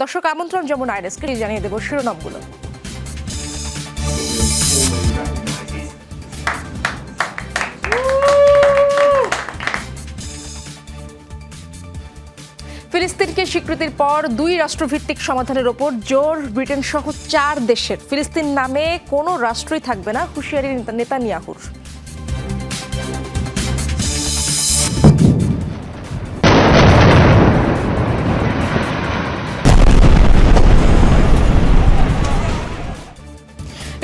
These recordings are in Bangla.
দর্শক, আমন্ত্রণ যেমন আইরেসকে জানিয়ে দেব শিরোনামগুলো। ফিলিস্তিনকে স্বীকৃতির পর দুই রাষ্ট্রভিত্তিক সমাধানের ওপর জোর, ব্রিটেন সহ চার দেশের। ফিলিস্তিন নামে কোনো রাষ্ট্রই থাকবে না, হুঁশিয়ারি নেতানিয়াহুর।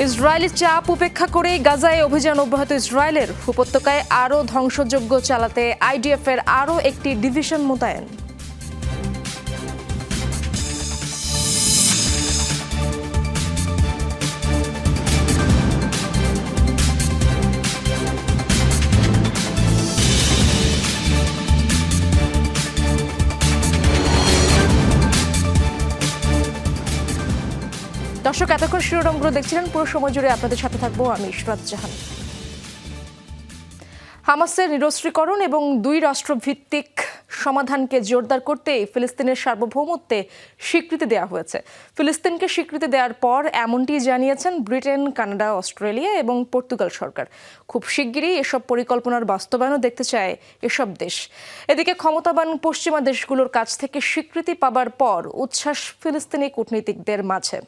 ইসরায়েলি চাপ উপেক্ষা করে গাজায় অভিযান অব্যাহত ইসরায়েলের। উপত্যকায় আরও ধ্বংসযজ্ঞ চালাতে আইডিএফের আরও একটি ডিভিশন মোতায়েন। দর্শক, এতক্ষণ শিরোনামগুলো দেখছিলেন। পুরো সময় জুড়ে আপনাদের সাথে থাকব আমি ইশরাত জাহান। হামাসের নিরস্ত্রীকরণ এবং দুই রাষ্ট্রভিত্তিক সমাধানকে জোরদার করতে ফিলিস্তিনের সার্বভৌমত্বে স্বীকৃতি দেওয়া হয়েছে। ফিলিস্তিনকে স্বীকৃতি দেওয়ার পর এমনটি জানিয়েছেন ব্রিটেন, কানাডা, অস্ট্রেলিয়া এবং পর্তুগাল সরকার। খুব শিগগিরই এসব পরিকল্পনার বাস্তবায়নও দেখতে চায় এসব দেশ। এদিকে ক্ষমতাবান পশ্চিমা দেশগুলোর কাছ থেকে স্বীকৃতি পাবার পর উচ্ছ্বাস ফিলিস্তিনি কূটনীতিকদের মাঝে।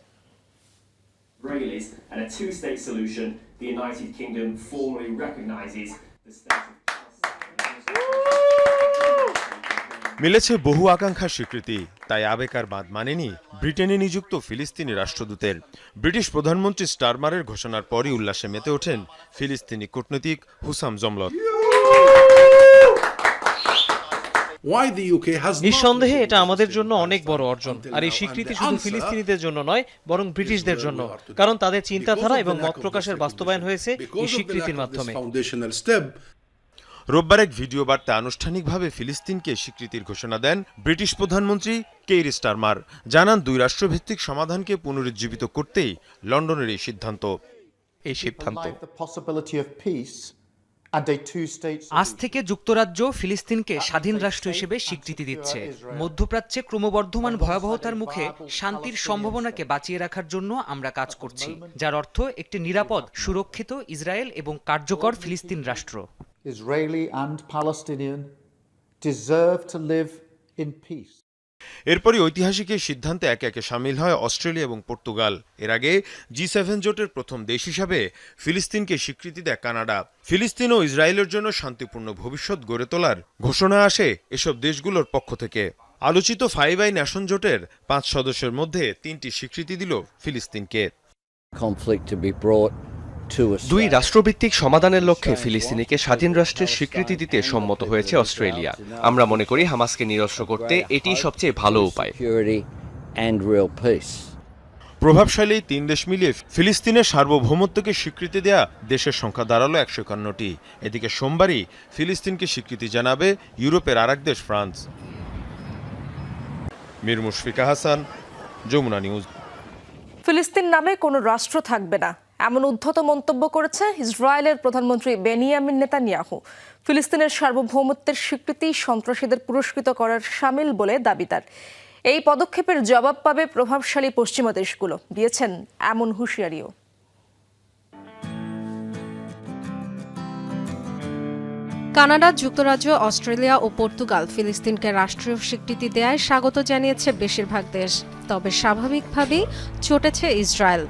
Israelis and a two-state solution, the United Kingdom formally recognises the state of মিলেছে বহু আকাঙ্ক্ষার স্বীকৃতি তাই আবেগ আর মানেনি ব্রিটেনে নিযুক্ত ফিলিস্তিনি রাষ্ট্রদূতের। ব্রিটিশ প্রধানমন্ত্রী স্টারমারের ঘোষণার পরই উল্লাসে মেতে ওঠেন ফিলিস্তিনি কূটনীতিক Husam জমলত why the UK has not নিঃসন্দেহে এটা আমাদের জন্য অনেক বড় অর্জন। আর এই স্বীকৃতি শুধু ফিলিস্তিনিদের জন্য নয় বরং ব্রিটিশদের জন্য। কারণ তাদের চিন্তাধারা এবং মত প্রকাশের বাস্তবায়ন হয়েছে এই স্বীকৃতির মাধ্যমে। রোববার এক ভিডিও বার্তা আনুষ্ঠানিকভাবে ফিলিস্তিনকে স্বীকৃতির ঘোষণা দেন ব্রিটিশ প্রধানমন্ত্রী কেইর স্টারমার। জানান দুই রাষ্ট্রভিত্তিক সমাধানকে পুনরুজ্জীবিত করতেই লন্ডনের এই সিদ্ধান্ত। এই সিদ্ধান্ত। আজ থেকে যুক্তরাজ্য ফিলিস্তিনকে স্বাধীন রাষ্ট্র হিসেবে স্বীকৃতি দিচ্ছে মধ্যপ্রাচ্যে ক্রমবর্ধমান ভয়াবহতার মুখে শান্তির সম্ভাবনাকে বাঁচিয়ে রাখার জন্য আমরা কাজ করছি যার অর্থ একটি নিরাপদ সুরক্ষিত ইসরায়েল এবং কার্যকর ফিলিস্তিন রাষ্ট্র Israeli and Palestinian deserve to live in peace. এরপরই ঐতিহাসিক এই সিদ্ধান্তে একে একে সামিল হয় অস্ট্রেলিয়া এবং পর্তুগাল। এর আগে জি সেভেন জোটের প্রথম দেশ হিসাবে ফিলিস্তিনকে স্বীকৃতি দেয় কানাডা। ফিলিস্তিন ও ইসরায়েলের জন্য শান্তিপূর্ণ ভবিষ্যৎ গড়ে তোলার ঘোষণা আসে এসব দেশগুলোর পক্ষ থেকে। আলোচিত ফাইভ আই ন্যাশন জোটের পাঁচ সদস্যের মধ্যে তিনটি স্বীকৃতি দিল ফিলিস্তিনকে। Conflict to be brought দুই রাষ্ট্রভিত্তিক সমাধানের লক্ষ্যে ফিলিস্তিনিকে স্বাধীন রাষ্ট্রের স্বীকৃতি দিতে সম্মত হয়েছে অস্ট্রেলিয়া। আমরা মনে করি হামাসকে নিরস্ত্র করতে এটি সবচেয়ে ভালো উপায়. প্রভাবশালী তিন দেশ মিলিয়ে ফিলিস্তিনের সার্বভৌমত্বকে স্বীকৃতি দেয়া দেশের সংখ্যা দাঁড়াল একশো একান্নটি। এদিকে সোমবারই ফিলিস্তিনকে স্বীকৃতি জানাবে ইউরোপের আরেক দেশ ফ্রান্স। মীর মুশফিকা হাসান যমুনা নিউজ। ফিলিস্তিন নামে কোনো রাষ্ট্র থাকবে না। এমন উদ্ধত মন্তব্য করেছে ইসরায়েলের প্রধানমন্ত্রী বেনিয়ামিন নেতানিয়াহু। ফিলিস্তিনের সার্বভৌমত্বের স্বীকৃতি সন্ত্রাসীদের পুরস্কৃত করার সামিল বলে দাবি তার। এই পদক্ষেপের জবাব পাবে প্রভাবশালী পশ্চিমা দেশগুলো, দিয়েছেন এমন হুঁশিয়ারিও। কানাডা, যুক্তরাজ্য, অস্ট্রেলিয়া ও পর্তুগাল ফিলিস্তিনকে রাষ্ট্রীয় স্বীকৃতি দেয়ায় স্বাগত জানিয়েছে বেশিরভাগ দেশ, তবে স্বাভাবিকভাবেই চটেছে ইসরায়েল।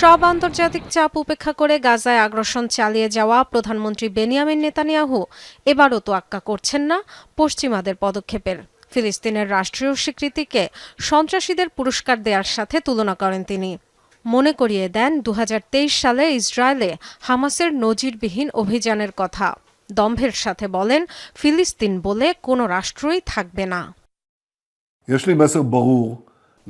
সব আন্তর্জাতিক চাপ উপেক্ষা করে গাজায় আগ্রাসন চালিয়ে যাওয়া প্রধানমন্ত্রী বেনিয়ামিন নেতানিয়াহু এবারও তো তোয়াক্কা করছেন না পশ্চিমাদের পদক্ষেপের। ফিলিস্তিনের রাষ্ট্রীয় স্বীকৃতিকে সন্ত্রাসীদের পুরস্কার দেওয়ার সাথে তুলনা করেন তিনি। মনে করিয়ে দেন দু হাজার তেইশ সালে ইসরায়েলে হামাসের নজিরবিহীন অভিযানের কথা। দম্ভের সাথে বলেন, ফিলিস্তিন বলে কোনো রাষ্ট্রই থাকবে না।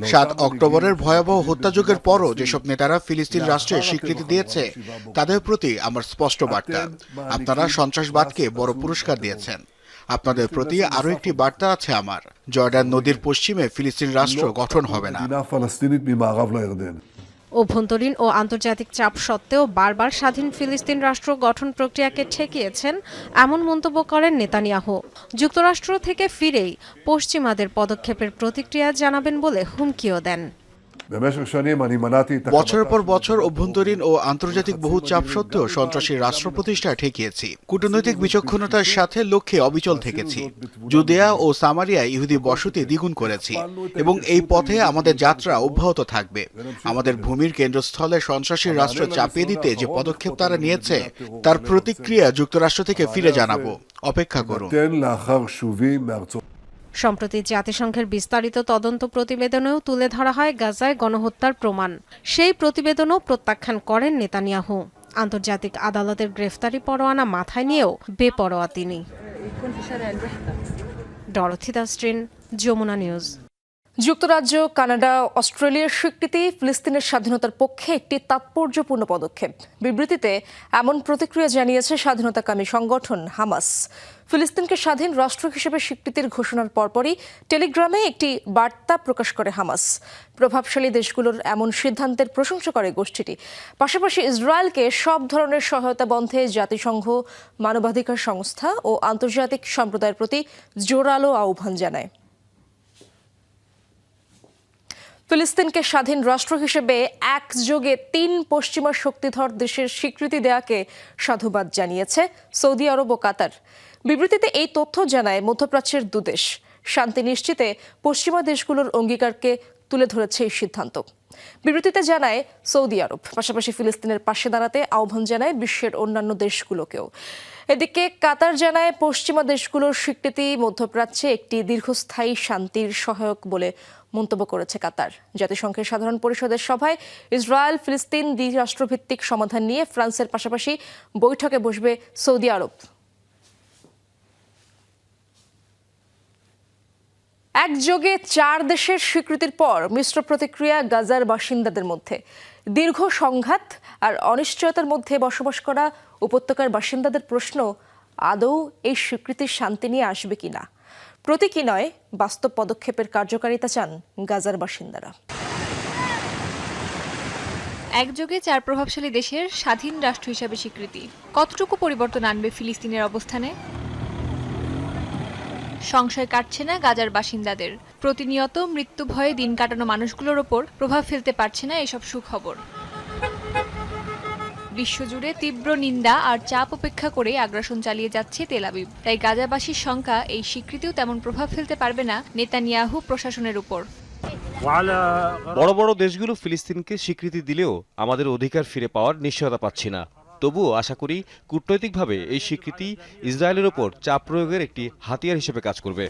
সাত অক্টোবরের ভয়াবহ হত্যাযুগের পরও যেসব নেতারা ফিলিস্তিন রাষ্ট্রে স্বীকৃতি দিয়েছে তাদের প্রতি আমার স্পষ্ট বার্তা। আপনারা সন্ত্রাসবাদকে বড় পুরস্কার দিয়েছেন। আপনাদের প্রতি আরও একটি বার্তা আছে আমার। জর্ডান নদীর পশ্চিমে ফিলিস্তিন রাষ্ট্র গঠন হবে না। অভ্যন্তরীণ ও আন্তর্জাতিক চাপ সত্ত্বেও বারবার স্বাধীন ফিলিস্তিন রাষ্ট্র গঠন প্রক্রিয়াকে ঠেকিয়েছেন এমন মন্তব্য করেন নেতানিয়াহু। যুক্তরাষ্ট্র থেকে ফিরেই পশ্চিমাদের পদক্ষেপের প্রতিক্রিয়া জানাবেন বলে হুমকিও দেন। বছর পর বছর অভ্যন্তরীণ ও আন্তর্জাতিক বহু চাপ সত্ত্বেও সন্ত্রাসী রাষ্ট্র প্রতিষ্ঠা ঠেকিয়েছি। কূটনৈতিক বিচক্ষণতার সাথে লক্ষ্যে অবিচল থেকেছি। জুদিয়া ও সামারিয়া ইহুদি বসতি দ্বিগুণ করেছি এবং এই পথে আমাদের যাত্রা অব্যাহত থাকবে। আমাদের ভূমির কেন্দ্রস্থলে সন্ত্রাসী রাষ্ট্র চাপিয়ে দিতে যে পদক্ষেপ তারা নিয়েছে, তার প্রতিক্রিয়া যুক্তরাষ্ট্র থেকে ফিরে জানাব। অপেক্ষা করুন। সম্প্রতি জাতিসংঘের বিস্তারিত তদন্ত প্রতিবেদনেও তুলে ধরা হয় গাজায় গণহত্যার প্রমাণ। সেই প্রতিবেদনও প্রত্যাখ্যান করেন নেতানিয়াহু। আন্তর্জাতিক আদালতের গ্রেফতারি পরোয়ানা মাথায় নিয়েও বেপরোয়া তিনি। ডরথিদাস্ট্রিন যমুনা নিউজ। যুক্তরাজ্য, কানাডা, অস্ট্রেলিয়ার স্বীকৃতি, ফিলিস্তিনের স্বাধীনতার পক্ষে একটি তাৎপর্যপূর্ণ পদক্ষেপ। বিবৃতিতে এমন প্রতিক্রিয়া জানিয়েছে স্বাধীনতাকামী সংগঠন হামাস। ফিলিস্তিনকে স্বাধীন রাষ্ট্র হিসেবে স্বীকৃতির ঘোষণার পরপরই টেলিগ্রামে একটি বার্তা প্রকাশ করে হামাস। প্রভাবশালী দেশগুলোর এমন সিদ্ধান্তের প্রশংসা করে গোষ্ঠীটি। পাশাপাশি ইসরায়েলকে সব ধরনের সহায়তা বন্ধে জাতিসংঘ, মানবাধিকার সংস্থা ও আন্তর্জাতিক সম্প্রদায়ের প্রতি জোরালো আহ্বান জানায়। ফিলিস্তিনকে স্বাধীন রাষ্ট্র হিসেবে একযোগে তিন পশ্চিমা শক্তিধর দেশের স্বীকৃতি দেয়াকে সাধুবাদ জানিয়েছে সৌদি আরব ও কাতার। বিবৃতিতে এই তথ্য জানায় মধ্যপ্রাচ্যের দুদেশ শান্তি নিশ্চিতে পশ্চিমা দেশগুলোর অঙ্গীকারকে তুলে ধরেছে এই সিদ্ধান্ত। বিবৃতিতে জানায় সৌদি আরব, পাশাপাশি ফিলিস্তিনের পাশে দাঁড়াতে আহ্বান জানায় বিশ্বের অন্যান্য দেশগুলোকেও। এদিকে কাতার জানায় পশ্চিমা দেশগুলোর স্বীকৃতি মধ্যপ্রাচ্যে একটি দীর্ঘস্থায়ী শান্তির সহায়ক বলে মন্তব্য করেছে কাতার। জাতিসংঘের সাধারণ পরিষদের সভায় ইসরায়েল, ফিলিস্তিন দ্বিরাষ্ট্রভিত্তিক সমাধান নিয়ে ফ্রান্সের পাশাপাশি বৈঠকে বসবে সৌদি আরব। একযোগে চার দেশের স্বীকৃতির পর মিশ্র প্রতিক্রিয়া গাজার বাসিন্দাদের মধ্যে। দীর্ঘ সংঘাত আর অনিশ্চয়তার মধ্যে বসবাস করা উপত্যকার বাসিন্দাদের প্রশ্ন, আদৌ এই স্বীকৃতির শান্তি নিয়ে আসবে কিনা? প্রতীকী নয়, বাস্তব পদক্ষেপের কার্যকারিতা চান গাজার বাসিন্দারা। একযোগে চার প্রভাবশালী দেশের স্বাধীন রাষ্ট্র হিসাবে স্বীকৃতি। কতটুকু পরিবর্তন আনবে ফিলিস্তিনের অবস্থানে? সংশয় কাটছে না গাজার বাসিন্দাদের। প্রতিনিয়ত মৃত্যু ভয়ে দিন কাটানো মানুষগুলোর ওপর প্রভাব ফেলতে পারছে না এসব সুখবর। বিশ্বজুড়ে তীব্র নিন্দা আর চাপ উপেক্ষা করে আগ্রাসন চালিয়ে যাচ্ছে তেলাবিব তাই গাজাবাসীর সংখ্যা এই স্বীকৃতিও তেমন প্রভাব ফেলতে পারবে না নেতানিয়াহু প্রশাসনের উপর। বড় বড় দেশগুলো ফিলিস্তিনকে স্বীকৃতি দিলেও আমাদের অধিকার ফিরে পাওয়ার নিশ্চয়তা পাচ্ছি না। তবুও আশা করি কূটনৈতিকভাবে এই স্বীকৃতি ইসরায়েলের ওপর চাপ প্রয়োগের একটি হাতিয়ার হিসেবে কাজ করবে।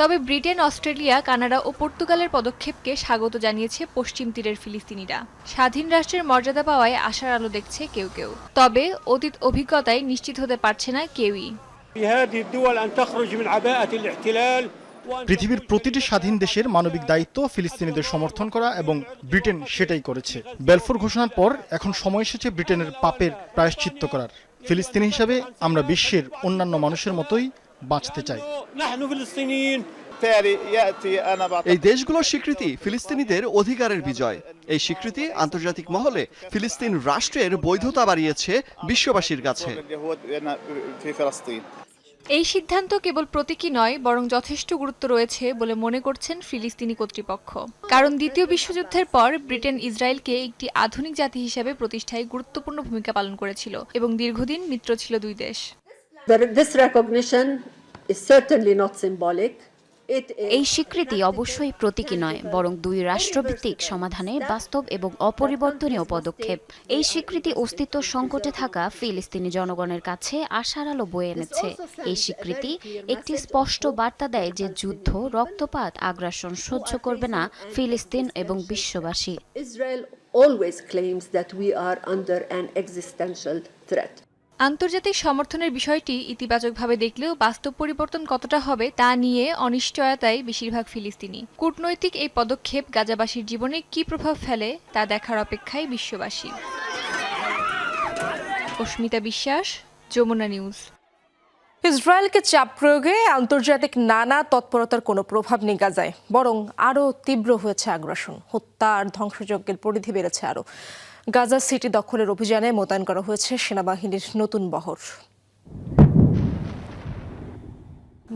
তবে ব্রিটেন অস্ট্রেলিয়া কানাডা ও পর্তুগালের পদক্ষেপকে স্বাগত জানিয়েছে পশ্চিম তীরের ফিলিস্তিনিরা। স্বাধীন রাষ্ট্রের মর্যাদা পাওয়ায় আশার আলো দেখছে কেউ কেউ। তবে অতীত অভিজ্ঞতায় নিশ্চিত হতে পারছে না কেউই। পৃথিবীর প্রতিটি স্বাধীন দেশের মানবিক দায়িত্ব ফিলিস্তিনিদের সমর্থন করা এবং ব্রিটেন সেটাই করেছে। বেলফোর ঘোষণার পর এখন সময় এসেছে ব্রিটেনের পাপের প্রায়শ্চিত্ত করার। ফিলিস্তিনি হিসাবে আমরা বিশ্বের অন্যান্য মানুষের মতোই বাঁচতে চাই। এই দেশগুলোর স্বীকৃতি ফিলিস্তিনিদের অধিকারের বিজয়। এই স্বীকৃতি আন্তর্জাতিক মহলে ফিলিস্তিন রাষ্ট্রের বৈধতা বাড়িয়েছে বিশ্ববাসীর কাছে। এই সিদ্ধান্ত কেবল প্রতীকী নয়, বরং যথেষ্ট গুরুত্ব রয়েছে বলে মনে করছেন ফিলিস্তিনি কর্তৃপক্ষ কারণ দ্বিতীয় বিশ্বযুদ্ধের পর ব্রিটেন ইসরায়েলকে একটি আধুনিক জাতি হিসেবে প্রতিষ্ঠায় গুরুত্বপূর্ণ ভূমিকা পালন করেছিল এবং দীর্ঘদিন মিত্র ছিল দুই দেশ This recognition is certainly not symbolic. এই স্বীকৃতি অবশ্যই প্রতীকী নয় বরং দুই রাষ্ট্রভিত্তিক সমাধানে বাস্তব এবং অপরিবর্তনীয় পদক্ষেপ। এই স্বীকৃতি অস্তিত্ব সংকটে থাকা ফিলিস্তিনি জনগণের কাছে আশার আলো বয়ে এনেছে। এই স্বীকৃতি একটি স্পষ্ট বার্তা দেয় যে যুদ্ধ রক্তপাত আগ্রাসন সহ্য করবে না ফিলিস্তিন এবং বিশ্ববাসী। Always claims that we are under an existential threat. আন্তর্জাতিক সমর্থনের বিষয়টি ইতিবাচকভাবে দেখলেও বাস্তব পরিবর্তন কতটা হবে তা নিয়ে অনিশ্চয়তায় বেশিরভাগ ফিলিস্তিনি। কূটনৈতিক এই পদক্ষেপ গাজাবাসীর জীবনে কী প্রভাব ফেলে তা দেখার অপেক্ষায় বিশ্ববাসী। অস্মিতা বিশ্বাস, যমুনা নিউজ। ইসরায়েলকে চাপ প্রয়োগে আন্তর্জাতিক নানা তৎপরতার কোনো প্রভাব নেই গাজায়, বরং আরও তীব্র হয়েছে আগ্রাসন। হত্যা আর ধ্বংসযজ্ঞের পরিধি বেড়েছে আরও। গাজা সিটি দখলের অভিযানে মোতায়েন করা হয়েছে সেনাবাহিনীর নতুন বহর।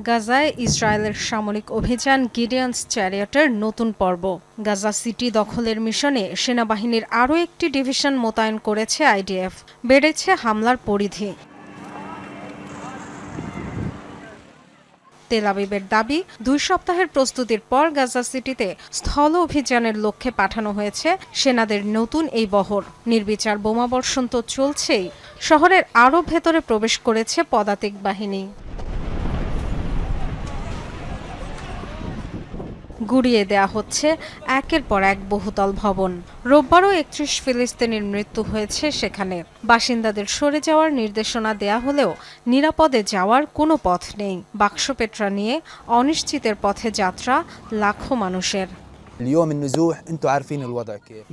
গাজায় ইসরায়েলের সামরিক অভিযান গিডিয়ান্স চ্যারিয়টের নতুন পর্ব। গাজা সিটি দখলের মিশনে সেনাবাহিনীর আরও একটি ডিভিশন মোতায়েন করেছে আইডিএফ। বেড়েছে হামলার পরিধি। তেল আবিবের দাবি, দুই সপ্তাহের প্রস্তুতির পর গাজা সিটিতে স্থল অভিযানের লক্ষ্যে পাঠানো হয়েছে সেনাদের নতুন এই বহর। নির্বিচার বোমাবর্ষণ তো চলছেই। শহরের আরও ভেতরে প্রবেশ করেছে পদাতিক বাহিনী। গুড়িয়ে দেয়া হচ্ছে একের পর এক বহুতল ভবন। রোববারও একত্রিশ ফিলিস্তিনির মৃত্যু হয়েছে সেখানে। বাসিন্দাদের সরে যাওয়ার নির্দেশনা দেয়া হলেও নিরাপদে যাওয়ার কোনো পথ নেই। বাক্সপেটরা নিয়ে অনিশ্চিতের পথে যাত্রা লাখো মানুষের।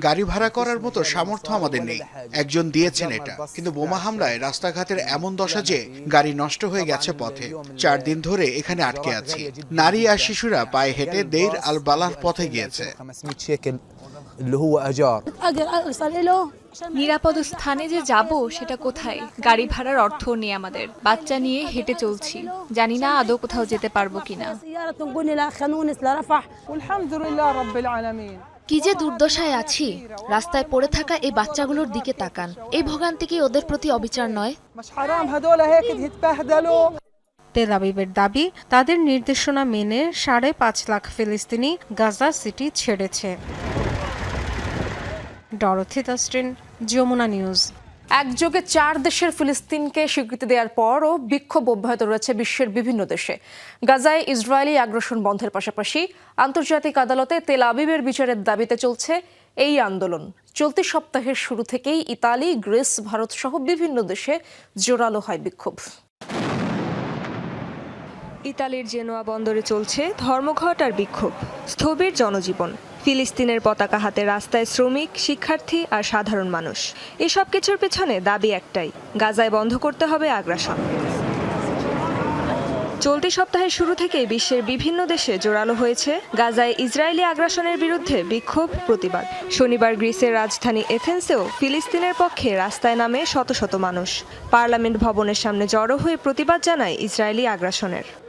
গাড়ি ভাড়া করার মতো সামর্থ্য আমাদের নেই। একজন দিয়েছেন এটা। কিন্তু বোমা হামলায় রাস্তাঘাটের এমন দশা যে গাড়ি নষ্ট হয়ে গেছে পথে। চার দিন ধরে এখানে আটকে আছি। নারী আর শিশুরা পায়ে হেঁটে দেড় আল বালার পথে গিয়েছে। নিরাপদ স্থানে যে যাব সেটা কোথায়? গাড়ি ভাড়ার অর্থ নেই আমাদের। বাচ্চা নিয়ে হেঁটে চলছি। জানি না আদৌ কোথাও যেতে পারব কিনা। কি যে দুর্দশায় আছি রাস্তায় পড়ে থাকা এই বাচ্চাগুলোর দিকে তাকান। এই ভোগান্তি কি ওদের প্রতি অবিচার নয়? তেল আবিবের দাবি তাদের নির্দেশনা মেনে সাড়ে পাঁচ লাখ ফিলিস্তিনি গাজা সিটি ছেড়েছে। ডরথি তাস্টিন যমুনা নিউজ। একযোগে চার দেশের ফিলিস্তিনকে স্বীকৃতি দেওয়ার পরও বিক্ষোভ অব্যাহত রয়েছে বিশ্বের বিভিন্ন দেশে। গাজায় ইসরায়েলি আগ্রাসন বন্ধের পাশাপাশি আন্তর্জাতিক আদালতে তেল আবিবের বিচারের দাবিতে চলছে এই আন্দোলন। চলতি সপ্তাহের শুরু থেকেই ইতালি গ্রিস ভারত সহ বিভিন্ন দেশে জোরালো হয় বিক্ষোভ। ইতালির জেনোয়া বন্দরে চলছে ধর্মঘট আর বিক্ষোভ স্থবির জনজীবন। ফিলিস্তিনের পতাকা হাতে রাস্তায় শ্রমিক, শিক্ষার্থী আর সাধারণ মানুষ। এসব কিছুর পেছনে দাবি একটাই, গাজায় বন্ধ করতে হবে আগ্রাসন। চলতি সপ্তাহের শুরু থেকেই বিশ্বের বিভিন্ন দেশে জোরালো হয়েছে গাজায় ইসরায়েলি আগ্রাসনের বিরুদ্ধে বিক্ষোভ, প্রতিবাদ। শনিবার গ্রিসের রাজধানী এথেন্সেও ফিলিস্তিনের পক্ষে রাস্তায় নামে শত শত মানুষ। পার্লামেন্ট ভবনের সামনে জড়ো হয়ে প্রতিবাদ জানায় ইসরায়েলি আগ্রাসনের।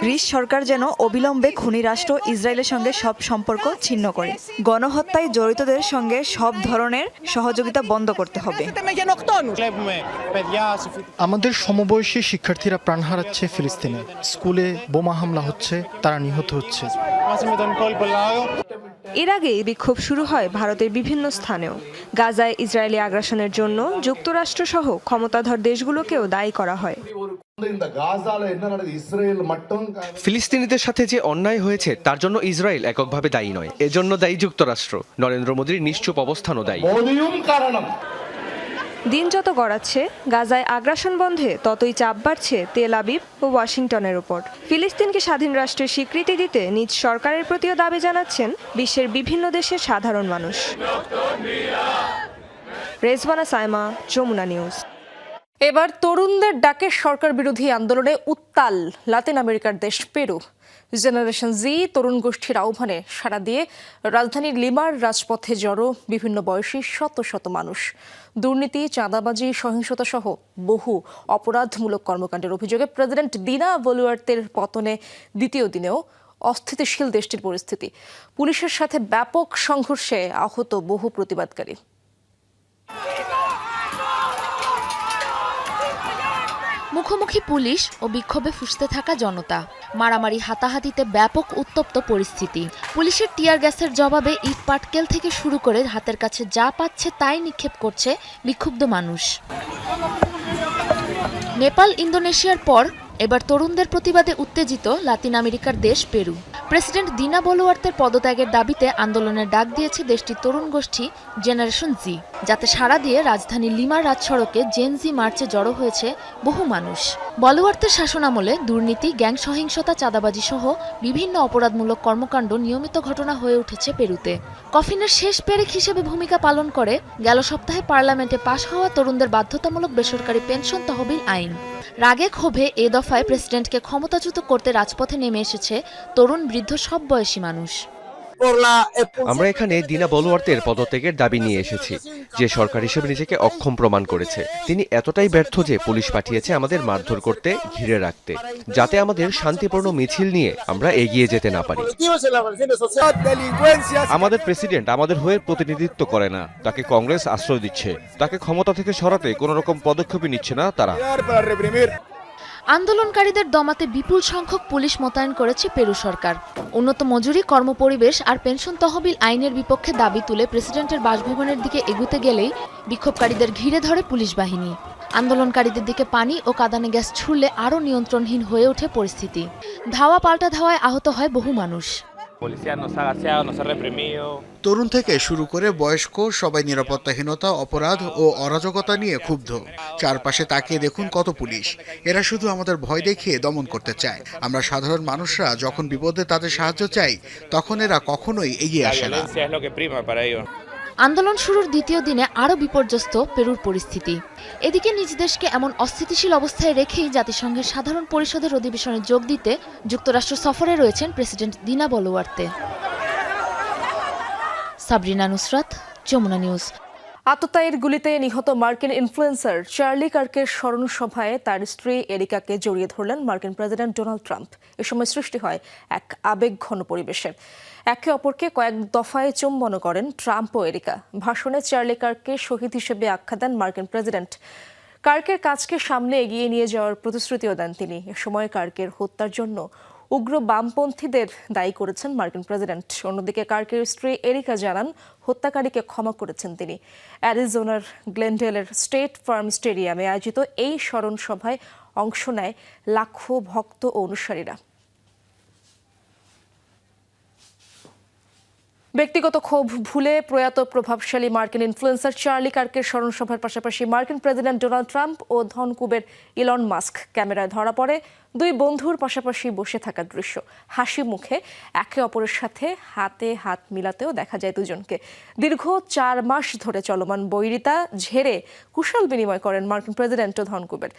গ্রিস সরকার যেন অবিলম্বে খুনি রাষ্ট্র ইসরায়েলের সঙ্গে সব সম্পর্ক ছিন্ন করে। গণহত্যায় জড়িতদের সঙ্গে সব ধরনের সহযোগিতা বন্ধ করতে হবে। আমাদের সমবয়সী শিক্ষার্থীরা প্রাণ হারাচ্ছে ফিলিস্তিনে। স্কুলে বোমা হামলা হচ্ছে তারা নিহত হচ্ছে। এর আগে বিক্ষোভ শুরু হয় ভারতের বিভিন্ন স্থানেও। গাজায় ইসরায়েলি আগ্রাসনের জন্য যুক্তরাষ্ট্র সহ ক্ষমতাধর দেশগুলোকেও দায়ী করা হয়। ফিলিস্তিনিদের সাথে যে অন্যায় হয়েছে তার জন্য ইসরায়েল এককভাবে দায়ী নয়। এজন্য দায়ী যুক্তরাষ্ট্র। নরেন্দ্র মোদীর নিশ্চুপ অবস্থানও দায়ী। দিন যত গড়াচ্ছে গাজায় আগ্রাসন বন্ধে ততই চাপ বাড়ছে তেল আবিব ও ওয়াশিংটনের ওপর ফিলিস্তিনকে স্বাধীন রাষ্ট্রের স্বীকৃতি দিতে নিজ সরকারের প্রতিও দাবি জানাচ্ছেন বিশ্বের বিভিন্ন দেশের সাধারণ মানুষ। রেজবানা সাইমা যমুনা নিউজ। এবার তরুণদের ডাকে সরকার বিরোধী আন্দোলনে উত্তাল লাতিন আমেরিকার দেশ পেরু। জেনারেশন জি তরুণ গোষ্ঠীর আহ্বানে সাড়া দিয়ে রাজধানীর লিমার রাজপথে জড়ো বিভিন্ন বয়সী শত শত মানুষ। দুর্নীতি, চাঁদাবাজি, সহিংসতা সহ বহু অপরাধমূলক কর্মকাণ্ডের অভিযোগে প্রেসিডেন্ট দিনা বলুয়ার্তের পতনে দ্বিতীয় দিনেও অস্থিতিশীল দেশটির পরিস্থিতি। পুলিশের সাথে ব্যাপক সংঘর্ষে আহত বহু প্রতিবাদকারী। মুখোমুখি পুলিশ ও বিক্ষোভে ফুসতে থাকা জনতা। মারামারি হাতাহাতিতে ব্যাপক উত্তপ্ত পরিস্থিতি। পুলিশের টিয়ার গ্যাসের জবাবে ইট পাটকেল থেকে শুরু করে হাতের কাছে যা পাচ্ছে তাই নিক্ষেপ করছে বিক্ষুব্ধ মানুষ। নেপাল, ইন্দোনেশিয়ার পর এবার তরুণদের প্রতিবাদে উত্তেজিত লাতিন আমেরিকার দেশ পেরু। প্রেসিডেন্ট দিনা বলোয়ার্তের পদত্যাগের দাবিতে আন্দোলনের ডাক দিয়েছে দেশটির তরুণ গোষ্ঠী জেনারেশন জি, যাতে সাড়া দিয়ে রাজধানী লিমার রাজসড়কে জেন জি মার্চে জড়ো হয়েছে বহু মানুষ। বলওয়ার্তের শাসনামলে দুর্নীতি, গ্যাং সহিংসতা চাঁদাবাজি সহ বিভিন্ন অপরাধমূলক কর্মকাণ্ড নিয়মিত ঘটনা হয়ে উঠেছে পেরুতে। কফিনের শেষ পেরেক হিসেবে ভূমিকা পালন করে গেল সপ্তাহে পার্লামেন্টে পাশ হওয়া তরুণদের বাধ্যতামূলক বেসরকারি পেনশন তহবিল আইন। রাগে ক্ষোভে এ দফায় প্রেসিডেন্টকে ক্ষমতাচ্যুত করতে রাজপথে নেমে এসেছে তরুণ, বৃদ্ধ সব বয়সী মানুষ। আমরা এখানে দিনা বলোয়ার্তের পদত্যাগের দাবি নিয়ে এসেছি যে সরকার হিসেবে নিজেকে অক্ষম প্রমাণ করেছে। তিনি এতটাই ব্যর্থ যে পুলিশ পাঠিয়েছে আমাদের মারধর করতে ঘিরে রাখতে যাতে আমাদের শান্তিপূর্ণ মিছিল নিয়ে আমরা এগিয়ে যেতে না পারি। আমাদের প্রেসিডেন্ট আমাদের হয়ে প্রতিনিধিত্ব করে না তাকে কংগ্রেস আশ্রয় দিচ্ছে তাকে ক্ষমতা থেকে সরাতে কোনো রকম পদক্ষেপই নিচ্ছে না তারা। আন্দোলনকারীদের দমাতে বিপুল সংখ্যক পুলিশ মোতায়েন করেছে পেরু সরকার। উন্নত মজুরি, কর্মপরিবেশ আর পেনশন তহবিল আইনের বিপক্ষে দাবি তুলে প্রেসিডেন্টের বাসভবনের দিকে এগুতে গেলেই বিক্ষোভকারীদের ঘিরে ধরে পুলিশ বাহিনী। আন্দোলনকারীদের দিকে পানি ও কাদানে গ্যাস ছুড়লে আরও নিয়ন্ত্রণহীন হয়ে ওঠে পরিস্থিতি। ধাওয়া পাল্টা ধাওয়ায় আহত হয় বহু মানুষ। তরুণ থেকে শুরু করে বয়স্ক সবাই নিরাপত্তাহীনতা অপরাধ ও অরাজকতা নিয়ে ক্ষুব্ধ। চারপাশে তাকিয়ে দেখুন কত পুলিশ। এরা শুধু আমাদের ভয় দেখিয়ে দমন করতে চায়। আমরা সাধারণ মানুষরা যখন বিপদে তাদের সাহায্য চাই তখন এরা কখনোই এগিয়ে আসে না। আন্দোলন শুরুর দ্বিতীয় দিনে আরও বিপর্যস্ত পেরুর পরিস্থিতি। এদিকে নিজ দেশকে এমন অস্থিতিশীল অবস্থায় রেখেই জাতিসংঘের সাধারণ পরিষদের অধিবেশনে যোগ দিতে যুক্তরাষ্ট্র সফরে রয়েছেন president Dina Boluarte. Sabrina Nusrat, Jamuna news. আততায়ীর গুলিতে নিহত মার্কিন ইনফ্লুয়েন্সার চার্লি কার্কের স্মরণ সভায় তার স্ত্রী এরিকাকে জড়িয়ে ধরলেন মার্কিন প্রেসিডেন্ট ডোনাল্ড ট্রাম্প। এ সময় সৃষ্টি হয় এক আবেগঘন পরিবেশের একে অপরকে কয়েক দফায় চুম্বন করেন ট্রাম্প ও এরিকা। ভাষণে চার্লি কার্ককে শহীদ হিসেবে আখ্যা দেন মার্কিন প্রেসিডেন্ট। কার্কের কাজকে সামনে এগিয়ে নিয়ে যাওয়ার প্রতিশ্রুতিও দেন তিনি। এ সময় কার্কের হত্যার জন্য উগ্র বামপন্থীদের দায়ী করেছেন মার্কিন প্রেসিডেন্ট। অন্যদিকে কার্কের স্ত্রী এরিকা জানান, হত্যাকারীকে ক্ষমা করেছেন তিনি। অ্যারিজোনার গ্লেনডেলের স্টেট ফার্ম স্টেডিয়ামে আয়োজিত এই স্মরণ সভায় অংশ নেয় লাখো ভক্ত ও অনুসারীরা। ব্যক্তিগত ক্ষোভ ভুলে প্রয়াত প্রভাবশালী মার্কিন ইনফ্লুয়েন্সার চার্লি কার্কের স্মরণ সভার পাশাপাশি মার্কিন প্রেসিডেন্ট ডোনাল্ড ট্রাম্প ও ধনকুবের ইলন মাস্ক ক্যামেরায় ধরা পড়ে। দুই বন্ধুর পাশাপাশি বসে থাকার দৃশ্য। হাসি মুখে একে অপরের সাথে হাতে হাত মিলাতেও দেখা যায় দুজনকে। দীর্ঘ চার মাস ধরে চলমান বৈরিতা ঝেড়ে কুশল বিনিময় করেন মার্কিন প্রেসিডেন্ট ও ধনকুবের।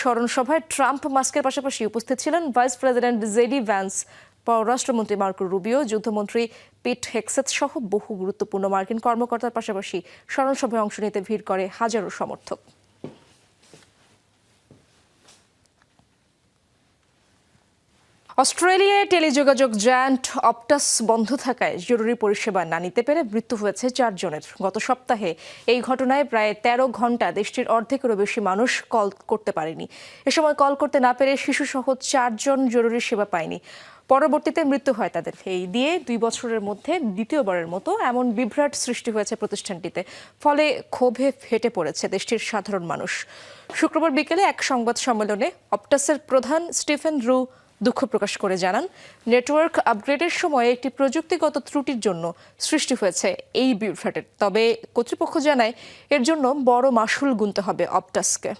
স্মরণ সভায় ট্রাম্প মাস্কের পাশাপাশি উপস্থিত ছিলেন ভাইস প্রেসিডেন্ট জেডি ভ্যান্স। পররাষ্ট্রমন্ত্রী মার্কো রুবিও, যুদ্ধমন্ত্রী পিট হেক্সেত সহ বহু গুরুত্বপূর্ণ মার্কিন কর্মকর্তার পাশাপাশি স্মরণসভায় অংশ নিতে ভিড় করে হাজারো সমর্থক। অস্ট্রেলিয়ায় টেলিযোগাযোগ জায়ান্ট অপটাস বন্ধ থাকায় জরুরি পরিষেবা না নিতে পেরে মৃত্যু হয়েছে চারজনের। গত সপ্তাহে এই ঘটনায় প্রায় তেরো ঘণ্টা দেশটির অর্ধেকেরও বেশি মানুষ কল করতে পারেনি। এ সময় কল করতে না পেরে শিশুসহ চারজন জরুরি সেবা পায়নি। পরবর্তীতে মৃত্যু হয় তাদের। এই দিয়ে দুই বছরের মধ্যে দ্বিতীয়বারের মতো এমন বিভ্রাট সৃষ্টি হয়েছে প্রতিষ্ঠানটিতে। ফলে ক্ষোভে ফেটে পড়েছে দেশটির সাধারণ মানুষ। শুক্রবার বিকেলে এক সংবাদ সম্মেলনে অপটাসের প্রধান স্টিফেন রু দুঃখ প্রকাশ করে জানান, নেটওয়ার্ক আপগ্রেডের সময় একটি প্রযুক্তিগত ত্রুটির জন্য সৃষ্টি হয়েছে এই বিভ্রাটের। তবে কর্তৃপক্ষ জানায়, এর জন্য বড় মাসুল গুনতে হবে অপটাসকে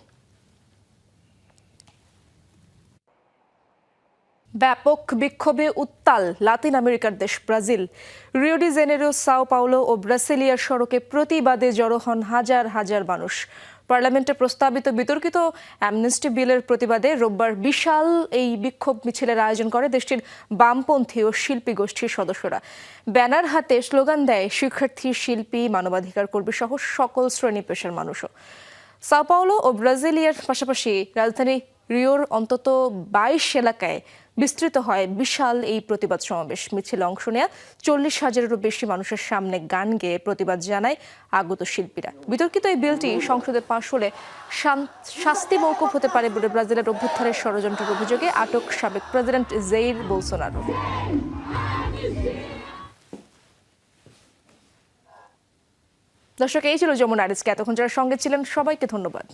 ব্যাপক বিক্ষোভে উত্তাল লাতিন আমেরিকার দেশ Brazil. Rio de Janeiro, Sao Paulo ও ব্রাসিলিয়ার সড়কে প্রতিবাদে জড়ো হন হাজার হাজার মানুষ। পার্লামেন্টে প্রস্তাবিত বিতর্কিত অ্যামনেস্টি বিলের প্রতিবাদে রোববার বিশাল এই বিক্ষোভ মিছিলের আয়োজন করে দেশটির বামপন্থী ও শিল্পী গোষ্ঠীর সদস্যরা। ব্যানার হাতে স্লোগান দেয়, শিক্ষার্থী, শিল্পী, মানবাধিকার কর্মী সহ সকল শ্রেণি পেশার মানুষও। সাও পাওলো ও ব্রাজিলিয়ার পাশাপাশি রাজধানী রিওর অন্তত বাইশ এলাকায় বিস্তৃত হয় বিশাল এই প্রতিবাদ সমাবেশ। মিছিলে অংশ নেয়া চল্লিশ হাজারেরও বেশি মানুষের সামনে গান গেয়ে প্রতিবাদ জানায় আগত শিল্পীরা। বিতর্কিত এই বিলটি সংসদে পাশ হলে শাস্তি মৌকুফ হতে পারে বলে ব্রাজিলের অভ্যুত্থানের ষড়যন্ত্রের অভিযোগে আটক সাবেক প্রেসিডেন্ট জেইর বোলসোনারো। দর্শক, এই ছিল যমুনা আরিজকে এতক্ষণ যারা সঙ্গে ছিলেন, সবাইকে ধন্যবাদ।